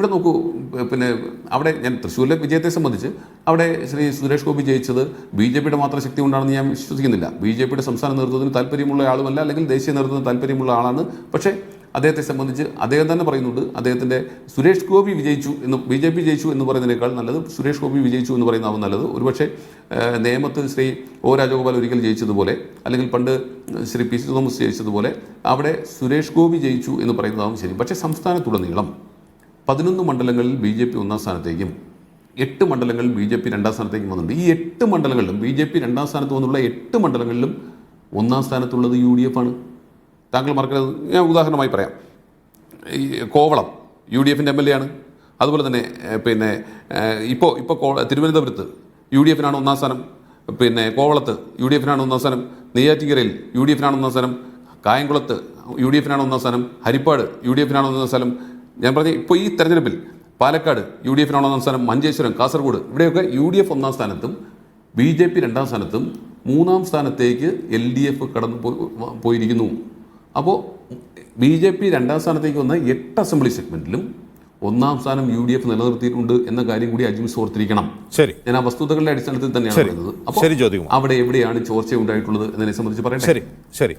ഇവിടെ നോക്കൂ പിന്നെ അവിടെ ഞാൻ തൃശ്ശൂരിലെ വിജയത്തെ സംബന്ധിച്ച് അവിടെ ശ്രീ സുരേഷ് ഗോപി ജയിച്ചത് ബി ജെ പിയുടെ മാത്രം ശക്തി കൊണ്ടാണെന്ന് ഞാൻ വിശ്വസിക്കുന്നില്ല. ബി ജെ പിയുടെ സംസ്ഥാന നേതൃത്വത്തിന് താല്പര്യമുള്ള ആളുമല്ല അല്ലെങ്കിൽ ദേശീയ നേതൃത്വത്തിന് താല്പര്യമുള്ള ആളാണ്. പക്ഷേ അദ്ദേഹത്തെ സംബന്ധിച്ച് അദ്ദേഹം തന്നെ പറയുന്നുണ്ട് അദ്ദേഹത്തിന്റെ സുരേഷ് ഗോപി വിജയിച്ചു എന്ന് ബി ജെ പി ജയിച്ചു എന്ന് പറയുന്നതിനേക്കാൾ നല്ലത് സുരേഷ് ഗോപി വിജയിച്ചു എന്ന് പറയുന്നതാവും നല്ലത്. ഒരുപക്ഷെ നേമത്ത് ശ്രീ ഒ രാജഗോപാൽ ഒരിക്കൽ ജയിച്ചതുപോലെ അല്ലെങ്കിൽ പണ്ട് ശ്രീ പി സി തോമസ് ജയിച്ചതുപോലെ അവിടെ സുരേഷ് ഗോപി ജയിച്ചു എന്ന് പറയുന്നതാവും ശരി. പക്ഷേ സംസ്ഥാനത്തുടനീളം പതിനൊന്ന് മണ്ഡലങ്ങളിൽ ബി ജെ പി ഒന്നാം സ്ഥാനത്തേക്കും എട്ട് മണ്ഡലങ്ങളിൽ ബി ജെ പി രണ്ടാം സ്ഥാനത്തേക്കും വന്നിട്ടുണ്ട്. ഈ എട്ട് മണ്ഡലങ്ങളിലും ബി ജെ പി രണ്ടാം സ്ഥാനത്ത് വന്നുള്ള എട്ട് മണ്ഡലങ്ങളിലും ഒന്നാം സ്ഥാനത്തുള്ളത് യു ഡി എഫ് ആണ്. താങ്കൾ മറക്കരുത്. ഞാൻ ഉദാഹരണമായി പറയാം. ഈ കോവളം യു ഡി എഫിന്റെ എം എൽ എ ആണ്. അതുപോലെ തന്നെ പിന്നെ ഇപ്പോൾ ഇപ്പോൾ കോ തിരുവനന്തപുരത്ത് യു ഡി എഫിനാണ് ഒന്നാം സ്ഥാനം. പിന്നെ കോവളത്ത് യു ഡി എഫിനാണ് ഒന്നാം സ്ഥാനം. നെയ്യാറ്റിക്കരയിൽ യു ഡി എഫിനാണ് ഒന്നാം സ്ഥാനം. കായംകുളത്ത് യു ഡി എഫിനാണ് ഒന്നാം സ്ഥാനം. ഹരിപ്പാട് യു ഡി എഫിനാണ് ഒന്നാം സ്ഥാനം. ഞാൻ പറഞ്ഞ ഇപ്പോൾ ഈ തെരഞ്ഞെടുപ്പിൽ പാലക്കാട് യു ഡി എഫിന് ഒന്നാം സ്ഥാനം മഞ്ചേശ്വരം കാസർഗോഡ് ഇവിടെയൊക്കെ യു ഡി എഫ് ഒന്നാം സ്ഥാനത്തും ബി ജെ പി രണ്ടാം സ്ഥാനത്തും മൂന്നാം സ്ഥാനത്തേക്ക് എൽ ഡി എഫ് കടന്നു പോയി- പോയിരിക്കുന്നു. അപ്പോൾ ബി ജെ പി രണ്ടാം സ്ഥാനത്തേക്ക് വന്ന എട്ട് അസംബ്ലി സെഗ്മെന്റിലും ഒന്നാം സ്ഥാനം യു ഡി എഫ് നിലനിർത്തിയിട്ടുണ്ട് എന്ന കാര്യം കൂടി അജിമിസ് ഓർത്തിരിക്കണം ശരി. ഞാൻ ആ വസ്തുതകളുടെ അടിസ്ഥാനത്തിൽ തന്നെയാണ് പറയുന്നത്. അപ്പോൾ അവിടെ എവിടെയാണ് ചോർച്ച ഉണ്ടായിട്ടുള്ളത് എന്നതിനെ സംബന്ധിച്ച് പറയാം ശരി ശരി.